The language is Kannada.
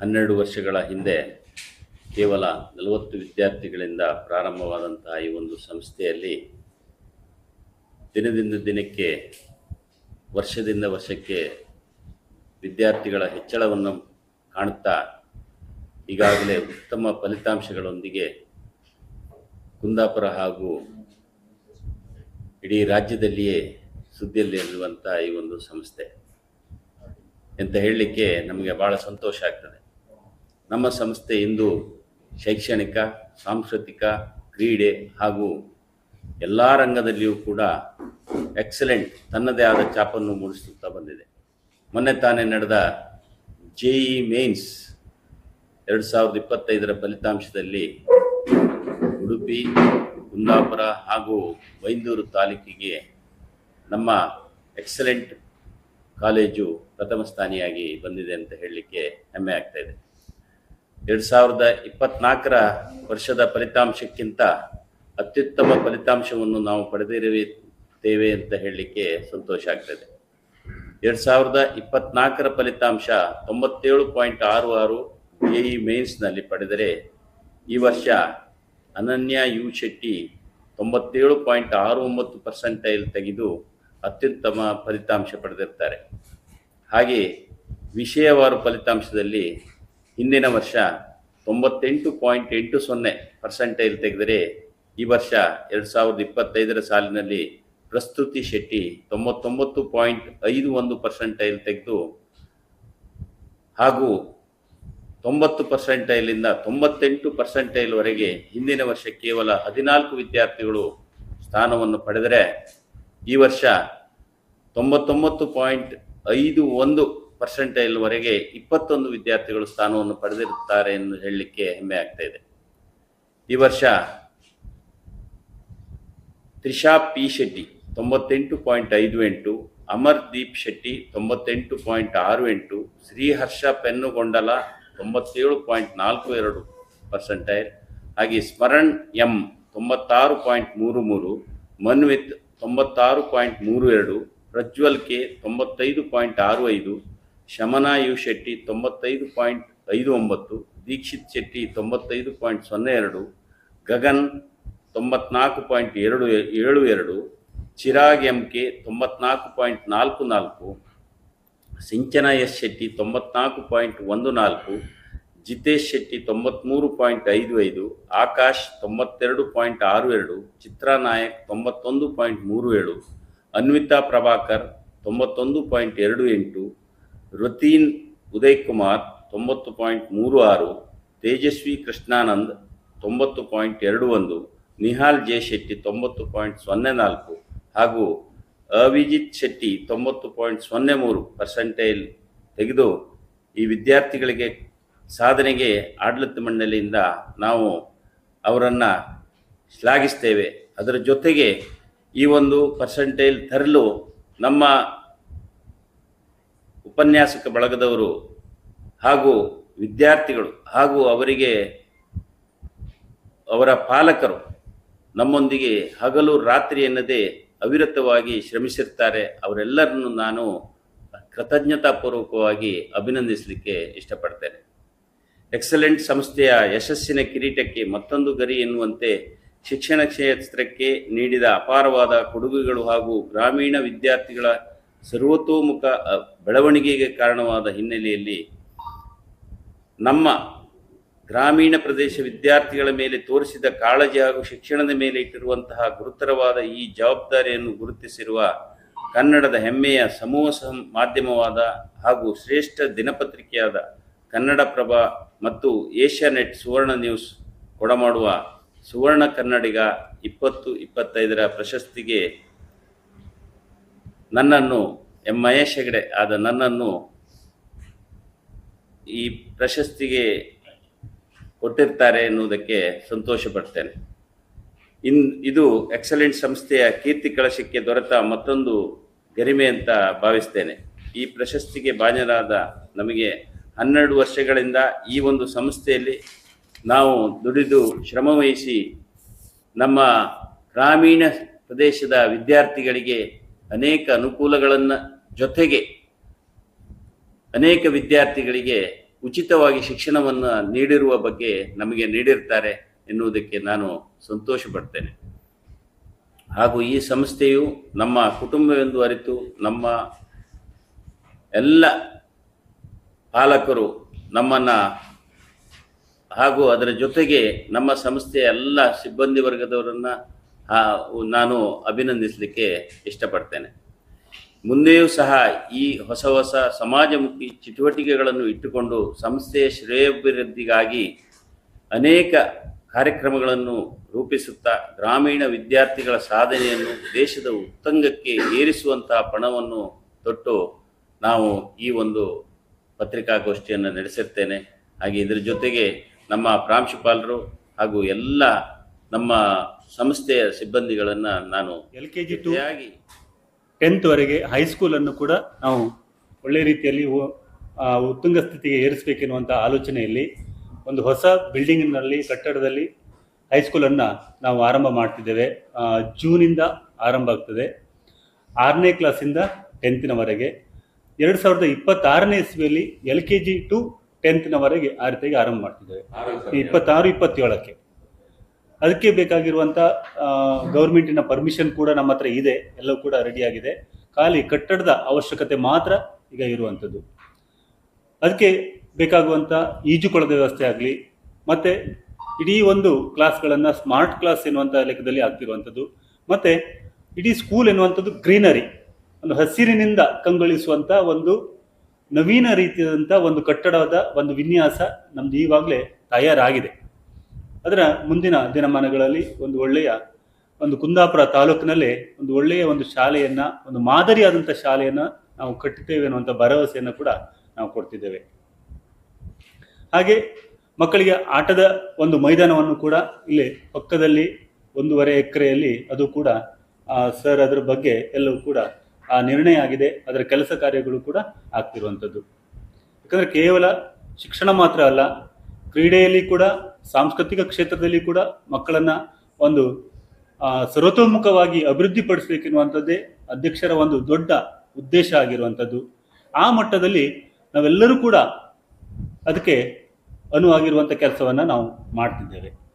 ಹನ್ನೆರಡು ವರ್ಷಗಳ ಹಿಂದೆ ಕೇವಲ ನಲವತ್ತು ವಿದ್ಯಾರ್ಥಿಗಳಿಂದ ಪ್ರಾರಂಭವಾದಂತಹ ಈ ಒಂದು ಸಂಸ್ಥೆಯಲ್ಲಿ ದಿನದಿಂದ ದಿನಕ್ಕೆ, ವರ್ಷದಿಂದ ವರ್ಷಕ್ಕೆ ವಿದ್ಯಾರ್ಥಿಗಳ ಹೆಚ್ಚಳವನ್ನು ಕಾಣುತ್ತಾ ಈಗಾಗಲೇ ಉತ್ತಮ ಫಲಿತಾಂಶಗಳೊಂದಿಗೆ ಕುಂದಾಪುರ ಹಾಗೂ ಇಡೀ ರಾಜ್ಯದಲ್ಲಿಯೇ ಸುದ್ದಿಯಲ್ಲಿರುವಂಥ ಈ ಒಂದು ಸಂಸ್ಥೆ. ಅಂತ ಹೇಳಲಿಕ್ಕೆ ನಮಗೆ ಭಾಳ ಸಂತೋಷ ಆಗ್ತದೆ. ನಮ್ಮ ಸಂಸ್ಥೆ ಇಂದು ಶೈಕ್ಷಣಿಕ, ಸಾಂಸ್ಕೃತಿಕ, ಕ್ರೀಡೆ ಹಾಗೂ ಎಲ್ಲ ರಂಗದಲ್ಲಿಯೂ ಕೂಡ ಎಕ್ಸಲೆಂಟ್ ತನ್ನದೇ ಆದ ಚಾಪನ್ನು ಮೂಡಿಸುತ್ತಾ ಬಂದಿದೆ. ಮೊನ್ನೆ ತಾನೇ ನಡೆದ ಜೆ ಇ ಮೇನ್ಸ್ ಎರಡು ಸಾವಿರದ ಇಪ್ಪತ್ತೈದರ ಫಲಿತಾಂಶದಲ್ಲಿ ಉಡುಪಿ, ಕುಂದಾಪುರ ಹಾಗೂ ಬೈಂದೂರು ತಾಲೂಕಿಗೆ ನಮ್ಮ ಎಕ್ಸಲೆಂಟ್ ಕಾಲೇಜು ಪ್ರಥಮ ಸ್ಥಾನಿಯಾಗಿ ಬಂದಿದೆ ಅಂತ ಹೇಳಲಿಕ್ಕೆ ಹೆಮ್ಮೆ ಆಗ್ತಾ ಇದೆ. ಎರಡು ಸಾವಿರದ ಇಪ್ಪತ್ನಾಲ್ಕರ ವರ್ಷದ ಫಲಿತಾಂಶಕ್ಕಿಂತ ಅತ್ಯುತ್ತಮ ಫಲಿತಾಂಶವನ್ನು ನಾವು ಪಡೆದಿರುತ್ತೇವೆ ಅಂತ ಹೇಳಲಿಕ್ಕೆ ಸಂತೋಷ ಆಗ್ತದೆ. ಎರಡು ಸಾವಿರದ ಇಪ್ಪತ್ನಾಲ್ಕರ ಫಲಿತಾಂಶ ತೊಂಬತ್ತೇಳು ಪಾಯಿಂಟ್ ಆರು ಆರು ಎ ಇ ಮೇನ್ಸ್ನಲ್ಲಿ ಪಡೆದರೆ ಈ ವರ್ಷ ಅನನ್ಯ ಯು ಶೆಟ್ಟಿ ತೊಂಬತ್ತೇಳು ಪಾಯಿಂಟ್ ಆರು ಒಂಬತ್ತು ಪರ್ಸೆಂಟೈಲ್ ತೆಗೆದು ಅತ್ಯುತ್ತಮ ಫಲಿತಾಂಶ ಪಡೆದಿರ್ತಾರೆ. ಹಾಗೆ ವಿಷಯವಾರು ಫಲಿತಾಂಶದಲ್ಲಿ ಹಿಂದಿನ ವರ್ಷ ತೊಂಬತ್ತೆಂಟು ಪಾಯಿಂಟ್ ಎಂಟು ಸೊನ್ನೆ ಪರ್ಸೆಂಟೈಲ್ ತೆಗೆದರೆ ಈ ವರ್ಷ ಎರಡು ಸಾವಿರದ ಇಪ್ಪತ್ತೈದರ ಸಾಲಿನಲ್ಲಿ ಪ್ರಸ್ತುತಿ ಶೆಟ್ಟಿ ತೊಂಬತ್ತೊಂಬತ್ತು ಪಾಯಿಂಟ್ ಐದು ಒಂದು ಪರ್ಸೆಂಟೈಲ್ ತೆಗೆದು ಹಾಗೂ ತೊಂಬತ್ತು ಪರ್ಸೆಂಟೈಲಿಂದ ತೊಂಬತ್ತೆಂಟು ಪರ್ಸೆಂಟೈಲ್ವರೆಗೆ ಹಿಂದಿನ ವರ್ಷ ಕೇವಲ ಹದಿನಾಲ್ಕು ವಿದ್ಯಾರ್ಥಿಗಳು ಸ್ಥಾನವನ್ನು ಪಡೆದರೆ ಈ ವರ್ಷ ತೊಂಬತ್ತೊಂಬತ್ತು ಪಾಯಿಂಟ್ ಐದು ಒಂದು ಪರ್ಸೆಂಟೈಲ್ವರೆಗೆ ಇಪ್ಪತ್ತೊಂದು ವಿದ್ಯಾರ್ಥಿಗಳು ಸ್ಥಾನವನ್ನು ಪಡೆದಿರುತ್ತಾರೆ ಎಂದು ಹೇಳಲಿಕ್ಕೆ ಹೆಮ್ಮೆ ಆಗ್ತಾ ಇದೆ. ಈ ವರ್ಷ ತ್ರಿಷಾ ಪಿ ಶೆಟ್ಟಿ ತೊಂಬತ್ತೆಂಟು ಪಾಯಿಂಟ್ ಐದು ಎಂಟು, ಅಮರ್ದೀಪ್ ಶೆಟ್ಟಿ ತೊಂಬತ್ತೆಂಟು ಪಾಯಿಂಟ್ ಆರು ಎಂಟು, ಶ್ರೀಹರ್ಷ ಪೆನ್ನುಗೊಂಡಲ ತೊಂಬತ್ತೇಳು ಪಾಯಿಂಟ್ ನಾಲ್ಕು ಎರಡು ಪರ್ಸೆಂಟೈಲ್ ಹಾಗೆ ಸ್ಮರಣ್ ಎಂ ತೊಂಬತ್ತಾರು ಪಾಯಿಂಟ್ ಮೂರು ಮೂರು, ಮನ್ವಿತ್ ತೊಂಬತ್ತಾರು ಪಾಯಿಂಟ್ ಮೂರು ಎರಡು, ಪ್ರಜ್ವಲ್ ಕೆ ತೊಂಬತ್ತೈದು ಪಾಯಿಂಟ್ ಆರು ಐದು ಶಮನಾ ಯು ಶೆಟ್ಟಿ ತೊಂಬತ್ತೈದು ಪಾಯಿಂಟ್ ಐದು ಒಂಬತ್ತು, ದೀಕ್ಷಿತ್ ಶೆಟ್ಟಿ ತೊಂಬತ್ತೈದು ಪಾಯಿಂಟ್ ಸೊನ್ನೆ ಎರಡು, ಗಗನ್ ತೊಂಬತ್ನಾಲ್ಕು ಪಾಯಿಂಟ್ ಎರಡು ಏಳು ಎರಡು, ಚಿರಾಗ್ ಎಂ ಕೆ ತೊಂಬತ್ನಾಲ್ಕು ಪಾಯಿಂಟ್ ನಾಲ್ಕು ನಾಲ್ಕು, ಸಿಂಚನ ಎಸ್ ಶೆಟ್ಟಿ ತೊಂಬತ್ನಾಲ್ಕು ಪಾಯಿಂಟ್ ಒಂದು ನಾಲ್ಕು, ಜಿತೇಶ್ ಶೆಟ್ಟಿ ತೊಂಬತ್ತ್ಮೂರು ಪಾಯಿಂಟ್ ಐದು ಐದು, ಆಕಾಶ್ ತೊಂಬತ್ತೆರಡು ಪಾಯಿಂಟ್ ಆರು ಎರಡು, ಚಿತ್ರಾ ನಾಯಕ್ ತೊಂಬತ್ತೊಂದು ಪಾಯಿಂಟ್ ಮೂರು ಏಳು, ಅನ್ವಿತಾ ಪ್ರಭಾಕರ್ ತೊಂಬತ್ತೊಂದು ಪಾಯಿಂಟ್ ಎರಡು ಎಂಟು ರತೀನ್ ಉದಯ್ ಕುಮಾರ್ ತೊಂಬತ್ತು ಪಾಯಿಂಟ್ ಮೂರು ಆರು, ತೇಜಸ್ವಿ ಕೃಷ್ಣಾನಂದ್ ತೊಂಬತ್ತು ಪಾಯಿಂಟ್ ಎರಡು ಒಂದು, ನಿಹಾಲ್ ಜೆ ಶೆಟ್ಟಿ ತೊಂಬತ್ತು ಪಾಯಿಂಟ್ ಸೊನ್ನೆ ನಾಲ್ಕು ಹಾಗೂ ಅವಿಜಿತ್ ಶೆಟ್ಟಿ ತೊಂಬತ್ತು ಪಾಯಿಂಟ್ ಸೊನ್ನೆ ಮೂರು ಪರ್ಸೆಂಟೈಲ್ ತೆಗೆದು ಈ ವಿದ್ಯಾರ್ಥಿಗಳಿಗೆ ಸಾಧನೆಗೆ ಆಡಳಿತ ಮಂಡಳಿಯಿಂದ ನಾವು ಅವರನ್ನು ಶ್ಲಾಘಿಸ್ತೇವೆ. ಅದರ ಜೊತೆಗೆ ಈ ಒಂದು ಪರ್ಸೆಂಟೈಲ್ ತರಲು ನಮ್ಮ ಉಪನ್ಯಾಸಕ ಬಳಗದವರು ಹಾಗೂ ವಿದ್ಯಾರ್ಥಿಗಳು ಹಾಗೂ ಅವರಿಗೆ ಅವರ ಪಾಲಕರು ನಮ್ಮೊಂದಿಗೆ ಹಗಲು ರಾತ್ರಿ ಎನ್ನದೇ ಅವಿರತವಾಗಿ ಶ್ರಮಿಸಿರ್ತಾರೆ. ಅವರೆಲ್ಲರನ್ನು ನಾನು ಕೃತಜ್ಞತಾಪೂರ್ವಕವಾಗಿ ಅಭಿನಂದಿಸಲಿಕ್ಕೆ ಇಷ್ಟಪಡ್ತೇನೆ. ಎಕ್ಸಲೆಂಟ್ ಸಂಸ್ಥೆಯ ಯಶಸ್ಸಿನ ಕಿರೀಟಕ್ಕೆ ಮತ್ತೊಂದು ಗರಿ ಎನ್ನುವಂತೆ ಶಿಕ್ಷಣ ಕ್ಷೇತ್ರಕ್ಕೆ ನೀಡಿದ ಅಪಾರವಾದ ಕೊಡುಗೆಗಳು ಹಾಗೂ ಗ್ರಾಮೀಣ ವಿದ್ಯಾರ್ಥಿಗಳ ಸರ್ವತೋಮುಖ ಬೆಳವಣಿಗೆಗೆ ಕಾರಣವಾದ ಹಿನ್ನೆಲೆಯಲ್ಲಿ ನಮ್ಮ ಗ್ರಾಮೀಣ ಪ್ರದೇಶ ವಿದ್ಯಾರ್ಥಿಗಳ ಮೇಲೆ ತೋರಿಸಿದ ಕಾಳಜಿ ಹಾಗೂ ಶಿಕ್ಷಣದ ಮೇಲೆ ಇಟ್ಟಿರುವಂತಹ ಗುರುತರವಾದ ಈ ಜವಾಬ್ದಾರಿಯನ್ನು ಗುರುತಿಸಿರುವ ಕನ್ನಡದ ಹೆಮ್ಮೆಯ ಸಮೂಹ ಸಹ ಮಾಧ್ಯಮವಾದ ಹಾಗೂ ಶ್ರೇಷ್ಠ ದಿನಪತ್ರಿಕೆಯಾದ ಕನ್ನಡಪ್ರಭ ಮತ್ತು ಏಷ್ಯಾನೆಟ್ ಸುವರ್ಣ ನ್ಯೂಸ್ ಕೊಡಮಾಡುವ ಸುವರ್ಣ ಕನ್ನಡಿಗ ಇಪ್ಪತ್ತು ಇಪ್ಪತ್ತೈದರ ಪ್ರಶಸ್ತಿಗೆ ನನ್ನನ್ನು ಎಂ ಮಹೇಶ್ ಹೆಗಡೆ ಆದ ನನ್ನನ್ನು ಈ ಪ್ರಶಸ್ತಿಗೆ ಕೊಟ್ಟಿರ್ತಾರೆ ಎನ್ನುವುದಕ್ಕೆ ಸಂತೋಷ ಪಡ್ತೇನೆ ಇನ್, ಇದು ಎಕ್ಸಲೆಂಟ್ ಸಂಸ್ಥೆಯ ಕೀರ್ತಿ ಕಳಶಕ್ಕೆ ದೊರೆತ ಮತ್ತೊಂದು ಗರಿಮೆ ಅಂತ ಭಾವಿಸ್ತೇನೆ. ಈ ಪ್ರಶಸ್ತಿಗೆ ಬಾಜರಾದ ನಮಗೆ ಹನ್ನೆರಡು ವರ್ಷಗಳಿಂದ ಈ ಒಂದು ಸಂಸ್ಥೆಯಲ್ಲಿ ನಾವು ದುಡಿದು ಶ್ರಮವಹಿಸಿ ನಮ್ಮ ಗ್ರಾಮೀಣ ಪ್ರದೇಶದ ವಿದ್ಯಾರ್ಥಿಗಳಿಗೆ ಅನೇಕ ಅನುಕೂಲಗಳನ್ನು ಜೊತೆಗೆ ಅನೇಕ ವಿದ್ಯಾರ್ಥಿಗಳಿಗೆ ಉಚಿತವಾಗಿ ಶಿಕ್ಷಣವನ್ನು ನೀಡಿರುವ ಬಗ್ಗೆ ನಮಗೆ ನೀಡಿರ್ತಾರೆ ಎನ್ನುವುದಕ್ಕೆ ನಾನು ಸಂತೋಷ ಪಡ್ತೇನೆ ಹಾಗೂ ಈ ಸಂಸ್ಥೆಯು ನಮ್ಮ ಕುಟುಂಬವೆಂದು ಅರಿತು ನಮ್ಮ ಎಲ್ಲ ಪಾಲಕರು ನಮ್ಮನ್ನು ಹಾಗೂ ಅದರ ಜೊತೆಗೆ ನಮ್ಮ ಸಂಸ್ಥೆಯ ಎಲ್ಲ ಸಿಬ್ಬಂದಿ ವರ್ಗದವರನ್ನು ನಾನು ಅಭಿನಂದಿಸಲಿಕ್ಕೆ ಇಷ್ಟಪಡ್ತೇನೆ. ಮುಂದೆಯೂ ಸಹ ಈ ಹೊಸ ಹೊಸ ಸಮಾಜಮುಖಿ ಚಟುವಟಿಕೆಗಳನ್ನು ಇಟ್ಟುಕೊಂಡು ಸಂಸ್ಥೆಯ ಶ್ರೇಯೋಭಿವೃದ್ಧಿಗಾಗಿ ಅನೇಕ ಕಾರ್ಯಕ್ರಮಗಳನ್ನು ರೂಪಿಸುತ್ತಾ ಗ್ರಾಮೀಣ ವಿದ್ಯಾರ್ಥಿಗಳ ಸಾಧನೆಯನ್ನು ದೇಶದ ಉತ್ತಂಗಕ್ಕೆ ಏರಿಸುವಂತಹ ಪಣವನ್ನು ತೊಟ್ಟು ನಾವು ಈ ಒಂದು ಪತ್ರಿಕಾಗೋಷ್ಠಿಯನ್ನು ನಡೆಸಿರ್ತೇನೆ. ಹಾಗೆ ಇದರ ಜೊತೆಗೆ ನಮ್ಮ ಪ್ರಾಂಶುಪಾಲರು ಹಾಗೂ ಎಲ್ಲ ನಮ್ಮ ಸಂಸ್ಥೆಯ ಸಿಬ್ಬಂದಿಗಳನ್ನು ನಾನು ಎಲ್ ಕೆ ಜಿ ಟೂ ಜೊತೆಯಾಗಿ ಟೆಂತ್ವರೆಗೆ ಹೈಸ್ಕೂಲನ್ನು ಕೂಡ ನಾವು ಒಳ್ಳೆ ರೀತಿಯಲ್ಲಿ ಉತ್ತುಂಗ ಸ್ಥಿತಿಗೆ ಏರಿಸಬೇಕೆನ್ನುವಂಥ ಆಲೋಚನೆಯಲ್ಲಿ ಒಂದು ಹೊಸ ಬಿಲ್ಡಿಂಗ್ನಲ್ಲಿ ಕಟ್ಟಡದಲ್ಲಿ ಹೈಸ್ಕೂಲನ್ನು ನಾವು ಆರಂಭ ಮಾಡ್ತಿದ್ದೇವೆ. ಜೂನಿಂದ ಆರಂಭ ಆಗ್ತದೆ. ಆರನೇ ಕ್ಲಾಸಿಂದ ಟೆಂತ್ನವರೆಗೆ ಎರಡು ಸಾವಿರದ ಇಪ್ಪತ್ತಾರನೇ ಇಸ್ವಿಯಲ್ಲಿ ಎಲ್ ಕೆ ಜಿ ಟು ಟೆಂತ್ನವರೆಗೆ ಆ ರೀತಿಯಾಗಿ ಆರಂಭ ಮಾಡ್ತಿದ್ದೇವೆ. ಇಪ್ಪತ್ತಾರು ಇಪ್ಪತ್ತೇಳಕ್ಕೆ. ಅದಕ್ಕೆ ಬೇಕಾಗಿರುವಂಥ ಗೌರ್ಮೆಂಟಿನ ಪರ್ಮಿಷನ್ ಕೂಡ ನಮ್ಮ ಹತ್ರ ಇದೆ. ಎಲ್ಲವೂ ಕೂಡ ರೆಡಿಯಾಗಿದೆ ಖಾಲಿ ಕಟ್ಟಡದ ಅವಶ್ಯಕತೆ ಮಾತ್ರ ಈಗ ಇರುವಂಥದ್ದು. ಅದಕ್ಕೆ ಬೇಕಾಗುವಂಥ ಈಜುಕೊಳದ ವ್ಯವಸ್ಥೆ ಆಗಲಿ, ಮತ್ತು ಇಡೀ ಒಂದು ಕ್ಲಾಸ್ಗಳನ್ನು ಸ್ಮಾರ್ಟ್ ಕ್ಲಾಸ್ ಎನ್ನುವಂಥ ಲೆಕ್ಕದಲ್ಲಿ ಆಗ್ತಿರುವಂಥದ್ದು. ಮತ್ತು ಇಡೀ ಸ್ಕೂಲ್ ಎನ್ನುವಂಥದ್ದು ಗ್ರೀನರಿ ಒಂದು ಹಸಿರಿನಿಂದ ಕಂಗೊಳಿಸುವಂಥ ಒಂದು ನವೀನ ರೀತಿಯಾದಂಥ ಒಂದು ಕಟ್ಟಡದ ಒಂದು ವಿನ್ಯಾಸ ನಮ್ದು ಈವಾಗಲೇ ತಯಾರಾಗಿದೆ. ಅದರ ಮುಂದಿನ ದಿನಮಾನಗಳಲ್ಲಿ ಒಂದು ಒಳ್ಳೆಯ ಒಂದು ಕುಂದಾಪುರ ತಾಲೂಕಿನಲ್ಲಿ ಒಂದು ಒಳ್ಳೆಯ ಒಂದು ಶಾಲೆಯನ್ನ, ಒಂದು ಮಾದರಿಯಾದಂಥ ಶಾಲೆಯನ್ನು ನಾವು ಕಟ್ಟುತ್ತೇವೆ ಅನ್ನುವಂಥ ಭರವಸೆಯನ್ನು ಕೂಡ ನಾವು ಕೊಡ್ತಿದ್ದೇವೆ. ಹಾಗೆ ಮಕ್ಕಳಿಗೆ ಆಟದ ಒಂದು ಮೈದಾನವನ್ನು ಕೂಡ ಇಲ್ಲಿ ಪಕ್ಕದಲ್ಲಿ ಒಂದೂವರೆ ಎಕರೆಯಲ್ಲಿ ಅದು ಕೂಡ ಸರ್ ಅದರ ಬಗ್ಗೆ ಎಲ್ಲವೂ ಕೂಡ ಆ ನಿರ್ಣಯ ಆಗಿದೆ, ಅದರ ಕೆಲಸ ಕಾರ್ಯಗಳು ಕೂಡ ಆಗ್ತಿರುವಂಥದ್ದು ಯಾಕಂದರೆ ಕೇವಲ ಶಿಕ್ಷಣ ಮಾತ್ರ ಅಲ್ಲ, ಕ್ರೀಡೆಯಲ್ಲಿ ಕೂಡ ಸಾಂಸ್ಕೃತಿಕ ಕ್ಷೇತ್ರದಲ್ಲಿ ಕೂಡ ಮಕ್ಕಳನ್ನ ಒಂದು ಸರ್ವತೋಮುಖವಾಗಿ ಅಭಿವೃದ್ಧಿಪಡಿಸಬೇಕೆನ್ನುವಂಥದ್ದೇ ಅಧ್ಯಕ್ಷರ ಒಂದು ದೊಡ್ಡ ಉದ್ದೇಶ ಆಗಿರುವಂಥದ್ದು. ಆ ಮಟ್ಟದಲ್ಲಿ ನಾವೆಲ್ಲರೂ ಕೂಡ ಅದಕ್ಕೆ ಅನುವಾಗಿರುವಂಥ ಕೆಲಸವನ್ನು ನಾವು ಮಾಡ್ತಿದ್ದೇವೆ.